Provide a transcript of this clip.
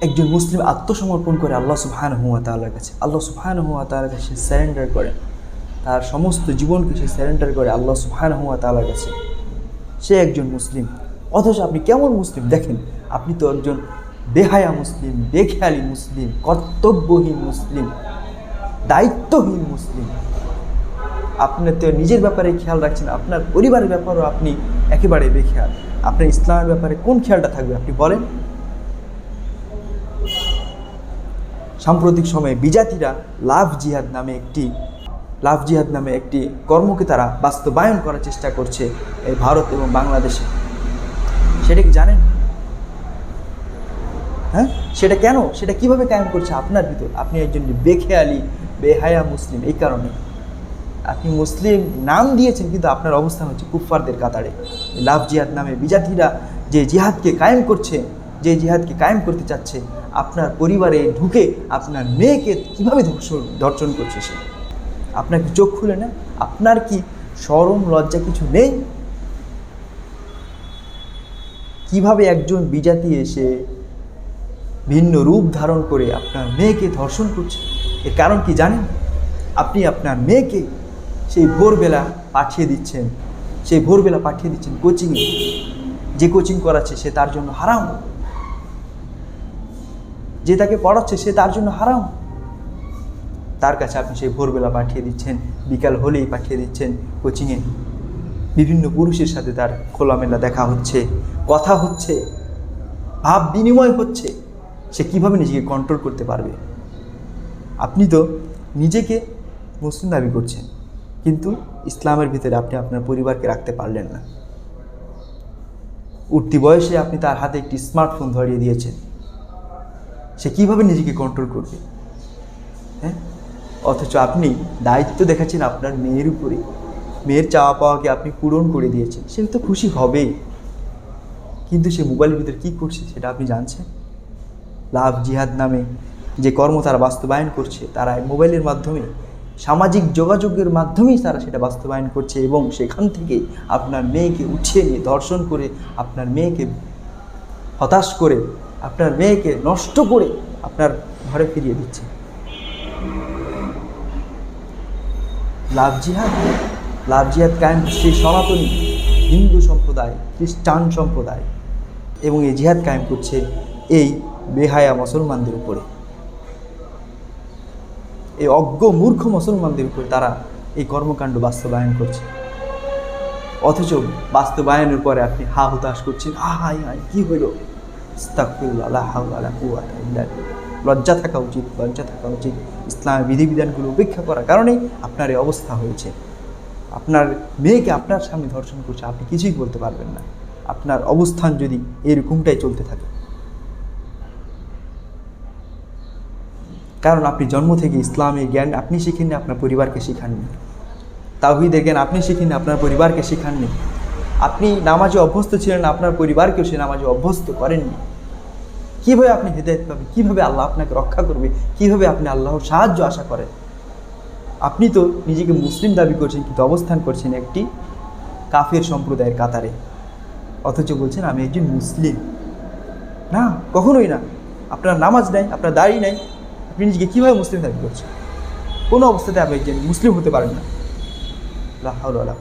একজন মুসলিম আত্মসমর্পণ করে আল্লাহ সুবহান হুয়া তাল্লার কাছে। আল্লাহ সুবহান হুয়া তাল্লার কাছে স্যারেন্ডার করে। তার সমস্ত জীবনকে সে স্যারেন্ডার করে আল্লাহ সুবহান হুয়া তাল্লার কাছে। সে একজন মুসলিম। অথচ আপনি কেমন মুসলিম? দেখেন, আপনি তো একজন বেহায়া মুসলিম, বেখেয়ালি মুসলিম, কর্তব্যহীন মুসলিম, দায়িত্বহীন মুসলিম। আপনি তো নিজের ব্যাপারে খেয়াল রাখছেন, আপনার পরিবারের ব্যাপারেও আপনি একেবারে বেখেয়াল। আপনার ইসলামের ব্যাপারে কোন খেয়ালটা থাকবে আপনি বলেন? সাম্প্রতিক সময়ে বিজাতিরা লাভ জিহাদ নামে একটি, লাভ জিহাদ নামে একটি কর্মকে তারা বাস্তবায়ন করার চেষ্টা করছে এই ভারত এবং বাংলাদেশে। সেটা কি জানেন? হ্যাঁ? সেটা কেন? সেটা কীভাবে কায়েম করছে? আপনার ভিতর। আপনি একজন বেখেয়ালি, বেহায়া মুসলিম, এই কারণে। আপনি মুসলিম নাম দিয়েছেন, কিন্তু আপনার অবস্থান হচ্ছে কুফফারদের কাতারে। লাভ জিহাদ নামে বিজাতিরা যে জিহাদকে কায়েম করছে, যে জিহাদকে কায়েম করতে চাচ্ছে আপনার পরিবারে ঢুকে আপনার মেয়েকে কীভাবে ধর্ষণ ধর্ষণ করছে সে? আপনার কি চোখ খুলে না? আপনার কি সরম লজ্জা কিছু নেই? কীভাবে একজন বিজাতি এসে ভিন্ন রূপ ধারণ করে আপনার মেয়েকে ধর্ষণ করছে? এর কারণ কি জানেন? আপনি আপনার মেয়েকে সেই ভোরবেলা পাঠিয়ে দিচ্ছেন, সেই ভোরবেলা পাঠিয়ে দিচ্ছেন কোচিংয়ে যে কোচিং করাচ্ছে সে তার জন্য হারাম। যে তাকে পড়াচ্ছে সে তার জন্য হারাম। তার কাছে আপনি সেই ভোরবেলা পাঠিয়ে দিচ্ছেন, বিকাল হলেই পাঠিয়ে দিচ্ছেন কোচিংয়ে। বিভিন্ন পুরুষের সাথে তার খোলামেলা দেখা হচ্ছে, কথা হচ্ছে, ভাব বিনিময় হচ্ছে। সে কীভাবে নিজেকে কন্ট্রোল করতে পারবে? আপনি তো নিজেকে মুসলিম দাবি করছেন, কিন্তু ইসলামের ভিতরে আপনি আপনার পরিবারকে রাখতে পারলেন না। উঠতি বয়সে আপনি তার হাতে একটি স্মার্টফোন ধরিয়ে দিয়েছেন। সে কীভাবে নিজেকে কন্ট্রোল করবে? হ্যাঁ? অথচ আপনি দায়িত্ব দেখাচ্ছেন আপনার মেয়ের উপরে। মেয়ের চাওয়া পাওয়াকে আপনি পূরণ করে দিয়েছেন। সে তো খুশি হবেই কিন্তু সে মোবাইলের ভিতরে কী করছে সেটা আপনি জানছেন? লাভ জিহাদ নামে যে কর্ম তারা বাস্তবায়ন করছে, তারা মোবাইলের মাধ্যমে, সামাজিক যোগাযোগের মাধ্যমেই তারা সেটা বাস্তবায়ন করছে এবং সেখান থেকে আপনার মেয়েকে উঠিয়ে নিয়ে ধর্ষণ করে, আপনার মেয়েকে হতাশ করে আপনার মেয়েকে নষ্ট করে আপনার ঘরে ফিরিয়ে দিচ্ছে। লাভ জিহাদ লাভ জিহাদ কায়েম সেই সনাতনী হিন্দু সম্প্রদায়, খ্রিস্টান সম্প্রদায় এবং এই জিহাদ কায়েম করছে এই বেহায়া মুসলমানদের উপরে। এই অজ্ঞ মূর্খ মুসলমানদের উপরে তারা এই কর্মকাণ্ড বাস্তবায়ন করছে। অথচ বাস্তবায়নের পরে আপনি হা হতাশ করছেন হা হাই হাই কী হইল? লজ্জা থাকা উচিত, লজ্জা থাকা উচিত। ইসলামের বিধিবিধানগুলো উপেক্ষা করার কারণেই আপনার এই অবস্থা হয়েছে। আপনার মেয়েকে আপনার সামনে ধর্ষণ করছে, আপনি কিছুই বলতে পারবেন না। আপনার অবস্থান যদি এরকমটাই চলতে থাকে। কারণ আপনি জন্ম থেকে ইসলামের জ্ঞান আপনি শিখেননি, আপনার পরিবারকে শেখাননি। তাওহিদের জ্ঞান আপনি শিখেননি, আপনার পরিবারকে শেখাননি। আপনি নামাজে অভ্যস্ত ছিলেন, আপনার পরিবারকেও সে নামাজে অভ্যস্ত করেননি। কীভাবে আপনি হেদায়ত পাবেন? কীভাবে আল্লাহ আপনাকে রক্ষা করবে? কীভাবে আপনি আল্লাহর সাহায্য আশা করেন আপনি তো নিজেকে মুসলিম দাবি করছেন, কিন্তু অবস্থান করছেন একটি কাফের সম্প্রদায়ের কাতারে। অথচ বলছেন, আমি একজন মুসলিম। না, কখনোই না। আপনার নামাজ নাই, আপনার দাড়ি নাই। আপনি নিজেকে কীভাবে মুসলিম দাবি করছেন? কোনো অবস্থাতে আপনি একজন মুসলিম হতে পারেন না। লা হাওলা